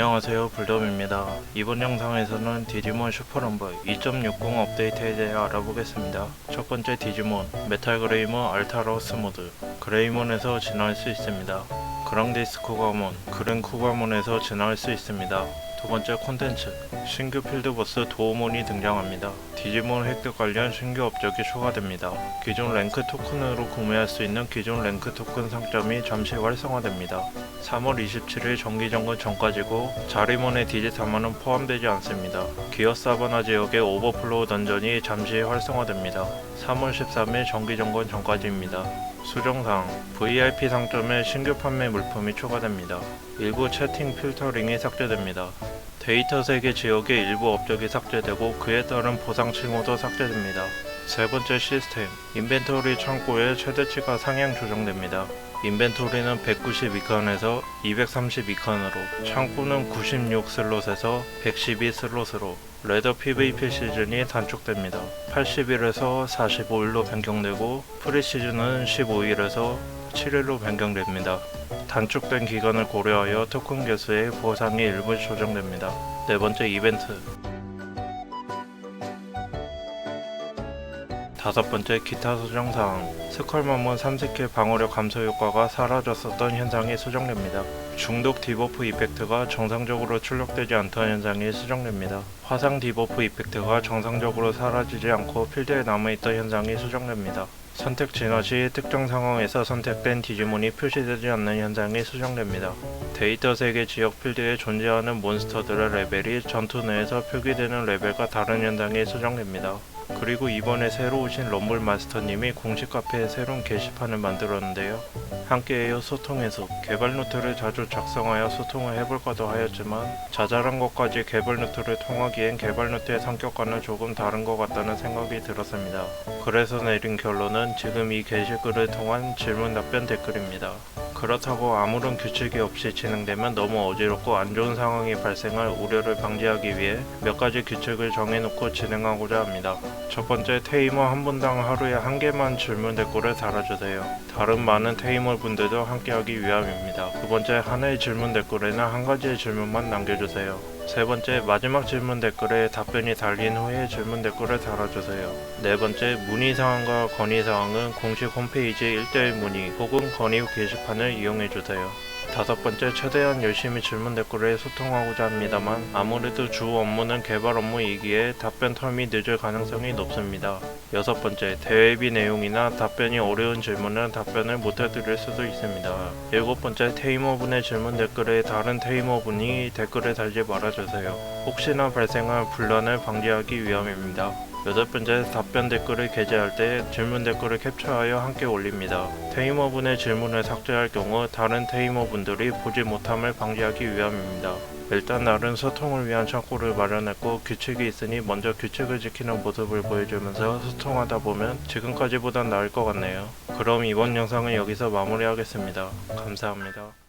안녕하세요 불돔입니다. 이번 영상에서는 디지몬 슈퍼럼블 2.60 업데이트에 대해 알아보겠습니다. 첫 번째 디지몬 메탈 그레이몬 알타로스 모드. 그레이몬에서 진화할 수 있습니다. 그랑디스 쿠가몬 그랜 쿠가몬에서 진화할 수 있습니다 두 번째 콘텐츠 신규 필드보스 도우몬이 등장합니다 디지몬 획득 관련 신규 업적이 추가됩니다 기존 랭크 토큰으로 구매할 수 있는 기존 랭크 토큰 상점이 잠시 활성화됩니다 3월 27일 정기점검 전까지고 자리몬의 디지타마는 포함되지 않습니다. 기어 사바나 지역의 오버플로우 던전이 잠시 활성화됩니다. 3월 13일 정기점검 전까지입니다. 수정상 VIP 상점에 신규 판매 물품이 추가됩니다. 일부 채팅 필터링이 삭제됩니다. 데이터 세계 지역의 일부 업적이 삭제되고 그에 따른 보상 칭호도 삭제됩니다. 세 번째 시스템 인벤토리 창고의 최대치가 상향 조정됩니다. 인벤토리는 192칸에서 232칸으로 창고는 96 슬롯에서 112 슬롯으로 레더 PVP 시즌이 단축됩니다. 80일에서 45일로 변경되고 프리시즌은 15일에서 7일로 변경됩니다. 단축된 기간을 고려하여 토큰 개수의 보상이 일부 조정됩니다. 네 번째 이벤트 다섯 번째 기타 수정 사항 스컬머몬 3스킬 방어력 감소 효과가 사라졌었던 현상이 수정됩니다. 중독 디버프 이펙트가 정상적으로 출력되지 않던 현상이 수정됩니다. 화상 디버프 이펙트가 정상적으로 사라지지 않고 필드에 남아있던 현상이 수정됩니다. 선택 진화 시 특정 상황에서 선택된 디지몬이 표시되지 않는 현상이 수정됩니다. 데이터 세계 지역 필드에 존재하는 몬스터들의 레벨이 전투 내에서 표기되는 레벨과 다른 현상이 수정됩니다. 그리고 이번에 새로 오신 럼블 마스터님이 공식 카페에 새로운 게시판을 만들었는데요. 함께해요 소통해서 개발 노트를 자주 작성하여 소통을 해볼까도 하였지만 자잘한 것까지 개발 노트를 통하기엔 개발 노트의 성격과는 조금 다른 것 같다는 생각이 들었습니다. 그래서 내린 결론은 지금 이 게시글을 통한 질문 답변 댓글입니다. 그렇다고 아무런 규칙이 없이 진행되면 너무 어지럽고 안 좋은 상황이 발생할 우려를 방지하기 위해 몇 가지 규칙을 정해놓고 진행하고자 합니다. 첫 번째 테이머 한 분당 하루에 한 개만 질문 댓글을 달아주세요. 다른 많은 테이머 분들도 함께하기 위함입니다. 두 번째 하나의 질문 댓글에는 한 가지의 질문만 남겨주세요. 세 번째 마지막 질문 댓글에 답변이 달린 후에 질문 댓글을 달아주세요. 네 번째 문의 사항과 건의 사항은 공식 홈페이지 1대1 문의 혹은 건의 게시판을 이용해 주세요. 다섯 번째 최대한 열심히 질문 댓글에 소통하고자 합니다만 아무래도 주 업무는 개발 업무이기에 답변 텀이 늦을 가능성이 높습니다. 여섯 번째 대회비 내용이나 답변이 어려운 질문은 답변을 못 해드릴 수도 있습니다. 일곱 번째 테이머분의 질문 댓글에 다른 테이머분이 댓글을 달지 말아주세요. 혹시나 발생할 분란을 방지하기 위함입니다. 여덟 번째 답변 댓글을 게재할 때 질문 댓글을 캡처하여 함께 올립니다. 테이머분의 질문을 삭제할 경우 다른 테이머분들이 보지 못함을 방지하기 위함입니다. 일단 나름 소통을 위한 창구를 마련했고 규칙이 있으니 먼저 규칙을 지키는 모습을 보여주면서 소통하다 보면 지금까지보단 나을 것 같네요. 그럼 이번 영상은 여기서 마무리하겠습니다. 감사합니다.